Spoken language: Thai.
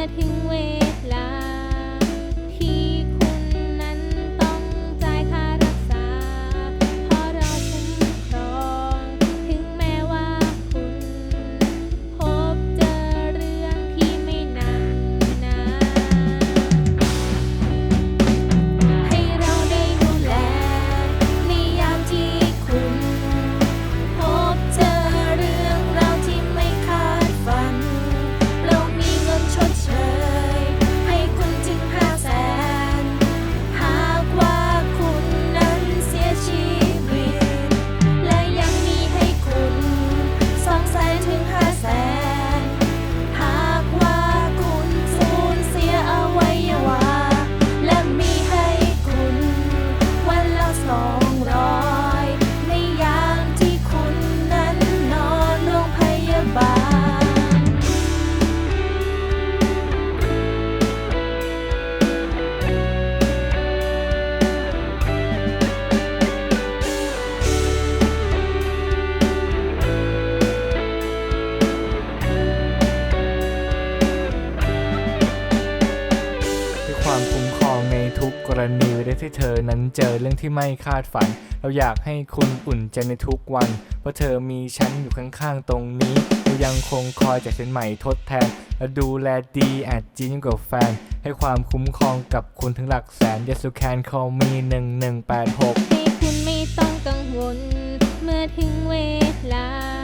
อถึ กรณีเวลาที่เธอนั้นเจอเรื่องที่ไม่คาดฝัน เราอยากให้คุณอุ่นใจในทุกวัน เพราะเธอมีฉันอยู่ข้างๆตรงนี้เรายังคงคอยจากเส้นใหม่ทดแทนและดูแลดีอาจจีนกว่าแฟน ให้ความคุ้มครองกับคุณถึงหลักแสน Yes you can call me 1186ให้คุณไม่ต้องกังวลเมื่อถึงเวลา